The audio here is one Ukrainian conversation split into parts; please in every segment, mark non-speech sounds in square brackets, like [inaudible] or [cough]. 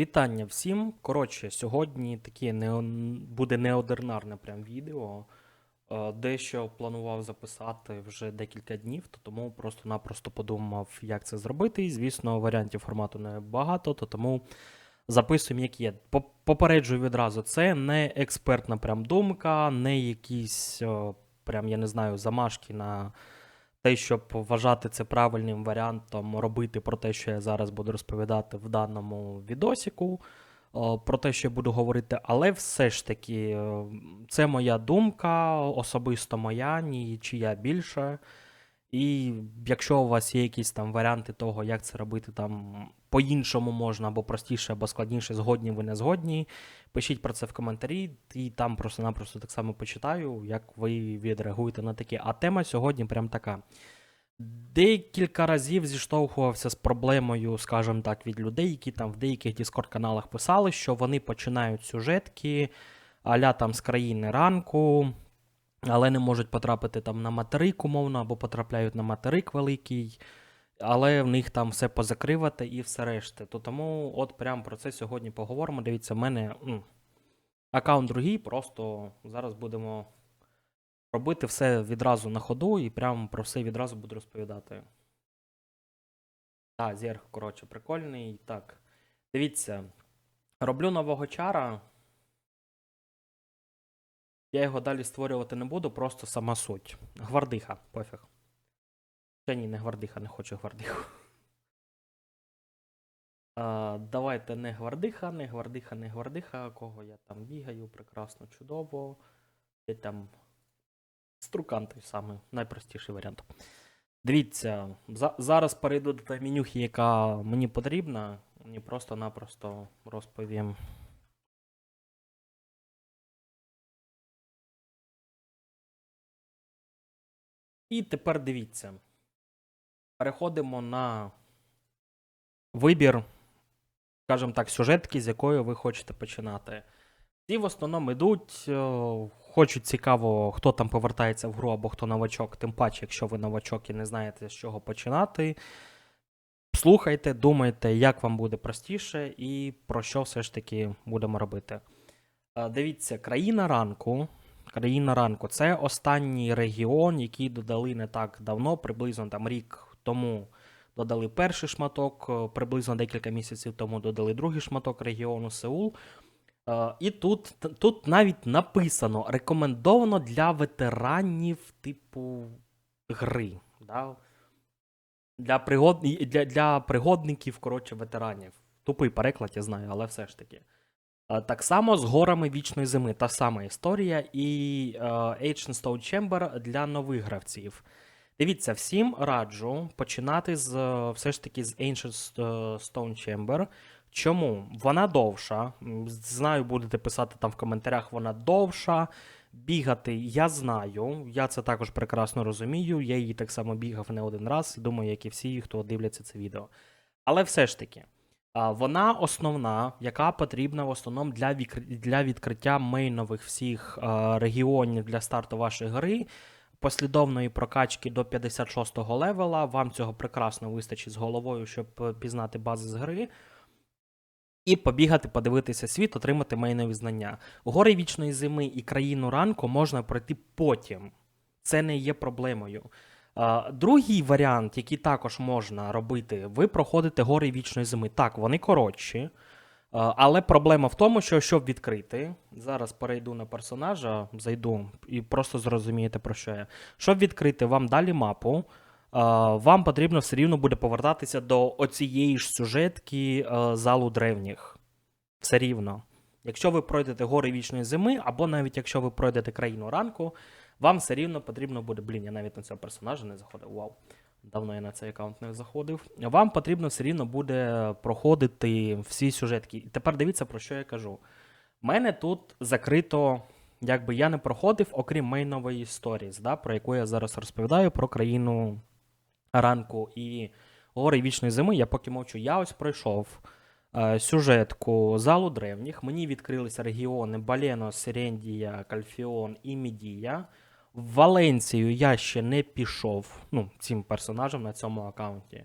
Вітання всім. Коротше, сьогодні таке не, буде неодернарне прям відео. Е, Дещо планував записати вже декілька днів, то тому просто-напросто подумав, як це зробити. І, звісно, варіантів формату не багато, то тому записуємо, як є. Попереджую відразу, це не експертна прям думка, не якісь прям, я не знаю, замашки на те, щоб вважати це правильним варіантом, робити про те, що я зараз буду розповідати в даному відосіку, про те, що я буду говорити, але все ж таки, е, це моя думка, особисто моя, ні чия більше. І якщо у вас є якісь там варіанти того, як це робити там по-іншому можна, або простіше, або складніше, згодні ви не згодні, пишіть про це в коментарі, і там просто-напросто так само почитаю, як ви відреагуєте на таке. А тема сьогодні прям така. Декілька разів зіштовхувався з проблемою, скажімо так, від людей, які там в деяких Discord-каналах писали, що вони починають сюжетки аля там з країни ранку, але не можуть потрапити там на материк, умовно, або потрапляють на материк великий, але в них там все позакривати і все решти. То тому от прям про це сьогодні поговоримо. Дивіться, в мене м, аккаунт другий, просто зараз будемо робити все відразу на ходу і прямо про все відразу буду розповідати. Так, зерг, коротше, прикольний. Так. Дивіться, роблю нового чара. Я його далі створювати не буду, просто сама суть. Гвардиха, пофіг. Ще ні, не гвардиха, не хочу гвардиху. А, давайте не гвардиха, не гвардиха, не гвардиха. Кого я там бігаю, прекрасно, чудово. Де там Струкан той самий, найпростіший варіант. Дивіться, за, зараз перейду до менюхи, яка мені потрібна. І просто-напросто розповім. І тепер дивіться. Переходимо на вибір, скажімо так, сюжетки, з якої ви хочете починати. Ті в основному йдуть, е, хочуть цікаво, хто там повертається в гру або хто новачок, тим паче, якщо ви новачок і не знаєте, з чого починати. Слухайте, думайте, як вам буде простіше і про що все ж таки будемо робити. Е, Дивіться, країна ранку. Країна ранку це останній регіон, який додали не так давно, приблизно там рік тому додали перший шматок, е, приблизно декілька місяців тому додали другий шматок регіону Сеул. Е, І тут, тут навіть написано рекомендовано для ветеранів типу гри. Да? Для, пригод... для, для пригодників, коротше, ветеранів. Тупий переклад, я знаю, але все ж таки. Е, Так само з горами вічної зими. Та сама історія. І е, Ancient Stone Chamber для нових гравців. Дивіться, всім раджу починати з е, все ж таки з Ancient Stone Chamber. Чому? Вона довша. Знаю, будете писати там в коментарях, вона довша. Бігати я знаю. Я це також прекрасно розумію. Я її так само бігав не один раз, і думаю, як і всі, хто дивляться це відео. Але все ж таки, вона основна, яка потрібна в основному для, для відкриття мейнових всіх а, регіонів для старту вашої гри. Послідовної прокачки до 56-го левела. Вам цього прекрасно вистачить з головою, щоб е, пізнати бази з гри. І побігати, подивитися світ, отримати мейнові знання. Гори вічної зими і країну ранку можна пройти потім. Це не є проблемою. Другий варіант, який також можна робити, ви проходите гори вічної зими. Так, вони коротші. Але проблема в тому, що щоб відкрити, зараз перейду на персонажа, зайду і просто зрозумієте про що я. Щоб відкрити вам далі мапу, вам потрібно все рівно буде повертатися до оцієї ж сюжетки залу древніх. Все рівно. Якщо ви пройдете гори вічної зими, або навіть якщо ви пройдете країну ранку, вам все рівно потрібно буде. Блін, я навіть на цього персонажа не заходив. Вау. Давно я на цей аккаунт не заходив. Вам потрібно все рівно буде проходити всі сюжетки. І тепер дивіться, про що я кажу. У мене тут закрито, якби я не проходив, окрім мейнової сторіс, да, про яку я зараз розповідаю, про країну ранку і гори вічної зими. Я поки мовчу. Я ось пройшов е, сюжетку залу древніх. Мені відкрилися регіони Балено, Серендія, Кальфіон і Мідія. В Валенцію я ще не пішов, ну, цим персонажем на цьому аккаунті.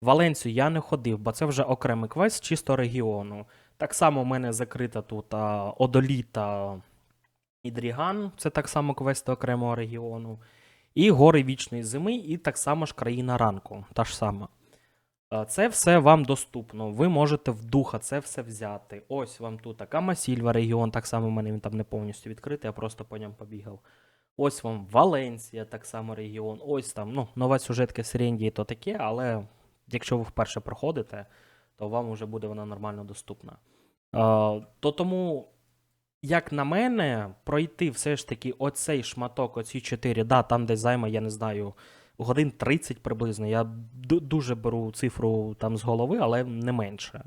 В Валенцію я не ходив, бо це вже окремий квест чисто регіону. Так само в мене закрита тут а, Одоліта і Дріган, це так само квести окремого регіону. І гори вічної зими, і так само ж країна ранку. Та ж сама. Це все вам доступно. Ви можете в духа це все взяти. Ось вам тут Камасільва регіон, так само в мене він там не повністю відкритий, я просто по ньому побігав. Ось вам Валенсія, так само регіон. Ось там, ну, нова сюжетка Серендії то таке, але якщо ви вперше проходите, то вам вже буде вона нормально доступна. А, то тому, як на мене, пройти все ж таки оцей шматок, оці 4, да, там десь займе, я не знаю, годин 30 приблизно. Я дуже беру цифру там з голови, але не менше.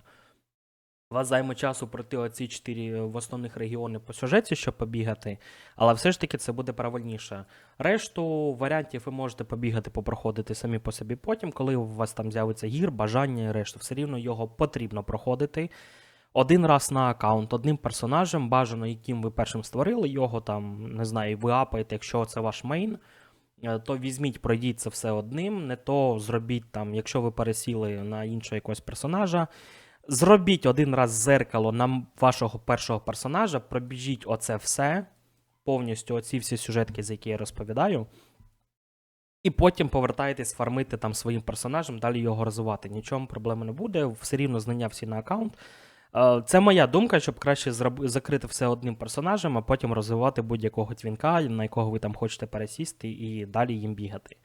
Вас займе часу пройти оці 4 в основних регіони по сюжеті, щоб побігати, але все ж таки це буде правильніше. Решту варіантів ви можете побігати, попроходити самі по собі потім, коли у вас там з'явиться гір, бажання і решту. Все рівно його потрібно проходити. Один раз на аккаунт, одним персонажем, бажано, яким ви першим створили, його там, не знаю, ви апаєте, якщо це ваш мейн, е, то візьміть, пройдіть це все одним, не то зробіть там, якщо ви пересіли на іншого якогось персонажа. Зробіть один раз зеркало на вашого першого персонажа, пробіжіть оце все, повністю оці всі сюжетки, за які я розповідаю. І потім повертаєтесь фармити там своїм персонажем, далі його розвивати. Нічого проблеми не буде, все рівно знання всі на аккаунт. Е, Це моя думка, щоб краще зроб- закрити все одним персонажем, а потім розвивати будь-якого твінка, на якого ви там хочете пересісти, і далі їм бігати.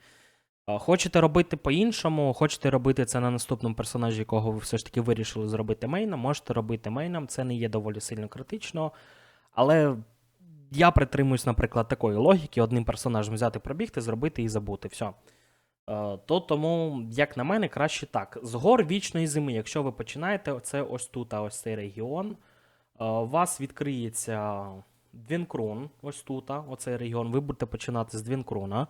Е, Хочете робити по-іншому, хочете робити це на наступному персонажі, якого ви все ж таки вирішили зробити мейном, можете робити мейном, це не є доволі сильно критично. Але я притримуюсь, наприклад, такої логіки: одним персонажем взяти, пробігти, зробити і забути. Все. Е, То тому, як на мене, краще так. З гор вічної зими, якщо ви починаєте, це ось тут, а ось цей регіон. е, У вас відкриється Двінкрун, ось тут, оцей регіон. Ви будете починати з Двінкруна.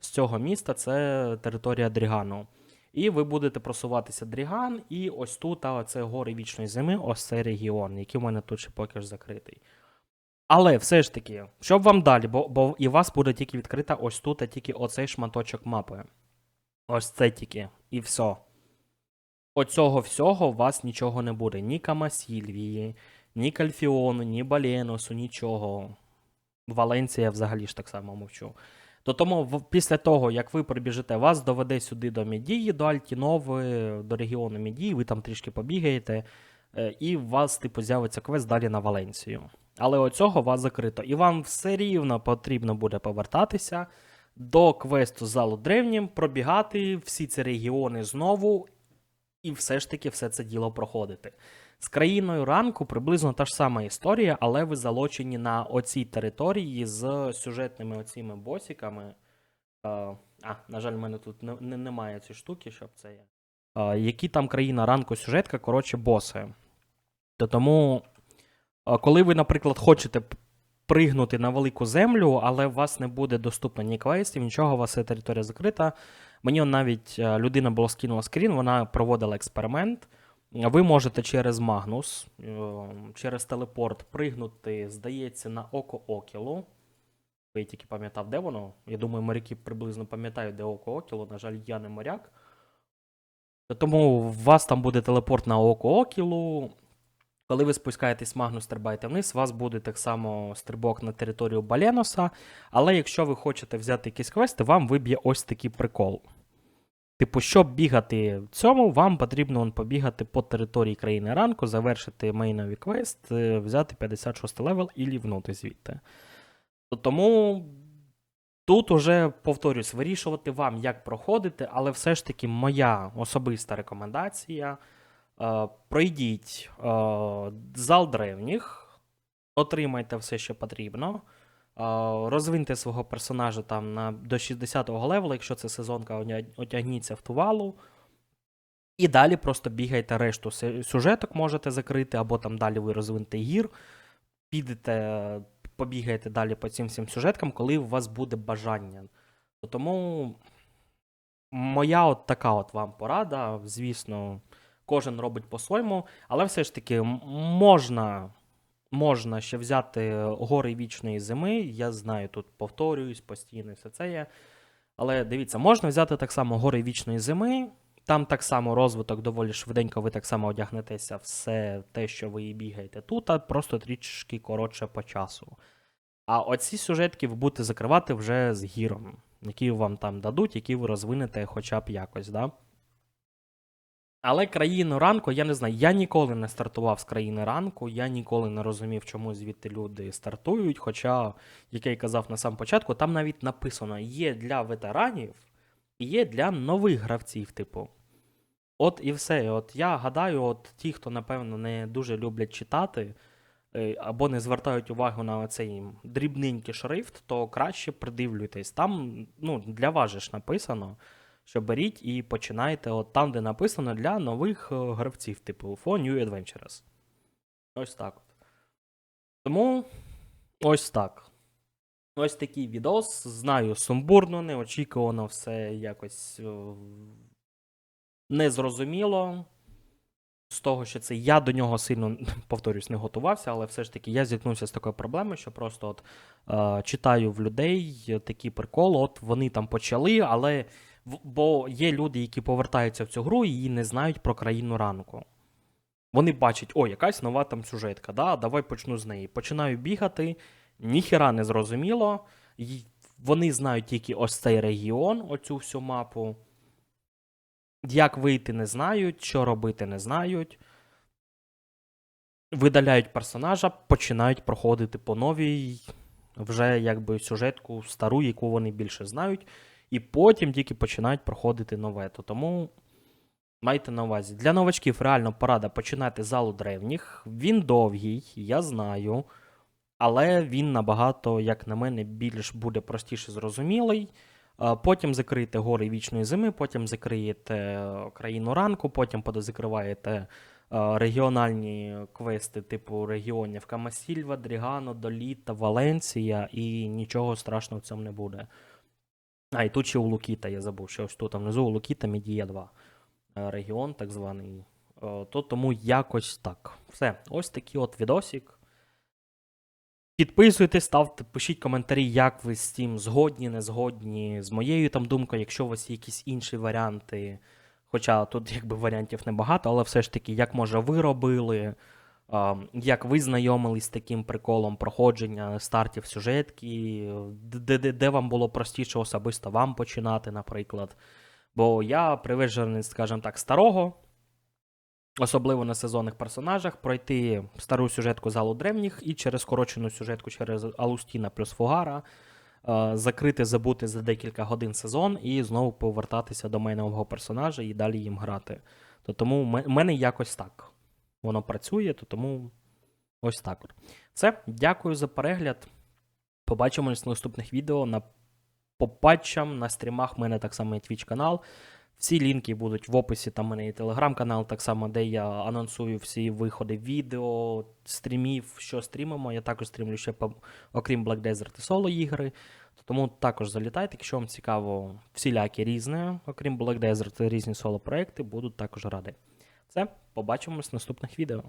З цього міста це територія Дрігану. І ви будете просуватися Дріган, і ось тут, а це гори вічної зими, ось цей регіон, який у мене тут ще поки ж закритий. Але все ж таки, щоб вам далі, бо, бо і вас буде тільки відкрита ось тут, а тільки оцей шматочок мапи. Ось це тільки. І все. Оцього всього у вас нічого не буде. Ні Камасільвії, ні Кальфіону, ні Баленосу, нічого. Валенція взагалі ж так само мовчу. То тому після того, як ви прибіжите, вас доведе сюди до Медії, до Альтінови, до регіону Медії, ви там трішки побігаєте, е, і у вас, типу, з'явиться квест далі на Валенцію. Але оцього вас закрито. І вам все рівно потрібно буде повертатися до квесту залу древнім, пробігати всі ці регіони знову, і все ж таки все це діло проходити. З країною ранку приблизно та ж сама історія, але ви залочені на оцій території з сюжетними оціми босиками. Е, а, на жаль, в мене тут не, не, немає цієї штуки, щоб це є. Е, які там країна ранку сюжетка, коротше, боси. То тому, е, коли ви, наприклад, хочете пригнути на велику землю, але у вас не буде доступно ні квестів, нічого, у вас вся територія закрита. Мені навіть людина була скинула скрін, вона проводила експеримент. Ви можете через Магнус, е, через телепорт пригнути, здається, на око Окілу. Я тільки пам'ятав, де воно. Я думаю, моряки приблизно пам'ятають, де око Окілу. На жаль, я не моряк. Тому у вас там буде телепорт на око Окілу. Коли ви спускаєтесь Магнус, стрибаєте вниз, у вас буде так само стрибок на територію Баленоса. Але якщо ви хочете взяти якісь квести, вам виб'є ось такий прикол. Типу, щоб бігати в цьому, вам потрібно он, побігати по території країни ранку, завершити мейновий квест, е, взяти 56 левел і лівнути звідти. Тому тут уже, повторюсь, вирішувати вам, як проходити, але все ж таки моя особиста рекомендація. е, Пройдіть е, зал древніх, отримайте все, що потрібно. Розвиньте свого персонажа там на, до 60-го левела, якщо це сезонка, отягніться в тувалу. І далі просто бігайте решту сюжеток можете закрити, або там далі ви розвинете гір, підете, побігаєте далі по цим всім сюжеткам, коли у вас буде бажання. Тому моя от така от вам порада. Звісно, кожен робить по-своєму, але все ж таки можна можна ще взяти гори вічної зими. Я знаю, тут повторююсь постійно, все це є. Але дивіться, можна взяти так само гори вічної зими, Там так само розвиток доволі швиденько, ви так само одягнетеся все те, що ви бігаєте тут, а просто трішки коротше по часу. А оці сюжетки ви будете закривати вже з гіром, які вам там дадуть, які ви розвинете хоча б якось, да? Але країну ранку, я не знаю, я ніколи не стартував з країни ранку, я ніколи не розумів, чому звідти люди стартують. Хоча, як я й казав на сам початку, там навіть написано: є для ветеранів і є для нових гравців, типу. От і все. От я гадаю, от ті, хто, напевно, не дуже люблять читати е, або не звертають увагу на цей дрібненький шрифт, то краще придивлюйтесь. Там ну, для вас же ж написано що беріть і починайте от там, де написано для нових е, гравців, типу For New Adventures. Ось так. От. Тому ось так. Ось такий відос. Знаю, сумбурно, неочікувано, все якось е, незрозуміло. З того, що це я до нього сильно, [laughs] повторюсь, не готувався, але все ж таки я зіткнувся з такою проблемою, що просто от е, читаю в людей такий прикол, от вони там почали, але бо є люди, які повертаються в цю гру і не знають про країну ранку. Вони бачать, о, якась нова там сюжетка, да, давай почну з неї. Починаю бігати, ніхіра не зрозуміло. Вони знають тільки ось цей регіон, оцю всю мапу. Як вийти не знають, що робити не знають. Видаляють персонажа, починають проходити по новій вже якби сюжетку стару, яку вони більше знають і потім тільки починають проходити нове. То тому майте на увазі. Для новачків реально порада починати залу древніх. Він довгий, я знаю, але він набагато, як на мене, більш буде простіше зрозумілий. Потім закриєте гори вічної зими, потім закриєте е, країну ранку, потім подозакриваєте е, регіональні квести типу регіонів Камасільва, Дрігано, Доліта, Валенція, і нічого страшного в цьому не буде. А, і тут ще у Лукіта, я забув, що ось тут внизу у Лукіта Медія 2. Е, Регіон так званий. Е, То тому якось так. Все, ось такий от відосик. Підписуйтесь, ставте, пишіть коментарі, як ви з цим згодні, не згодні, з моєю там думкою, якщо у вас є якісь інші варіанти. Хоча тут якби варіантів небагато, але все ж таки, як може ви робили, як ви знайомились з таким приколом проходження стартів сюжетки, де, де, де вам було простіше особисто вам починати, наприклад. Бо я привержений, скажімо так, старого, особливо на сезонних персонажах, пройти стару сюжетку залу древніх і через скорочену сюжетку через Алустіна плюс Фугара. Закрити, забути за декілька годин сезон і знову повертатися до мейнового персонажа і далі їм грати. То тому в мене якось так воно працює, то тому ось так. От. Все, дякую за перегляд. Побачимось в наступних відео. На попатчам, на стрімах в мене так само є Twitch канал. Всі лінки будуть в описі. Там в мене є телеграм-канал, так само, де я анонсую всі виходи відео, стрімів, що стрімимо. Я також стрімлю ще по, окрім Black Desert і соло ігри. Тому також залітайте, якщо вам цікаво всілякі різне, окрім Black Desert, різні соло проекти, буду також радий. Все, побачимось в наступних відео.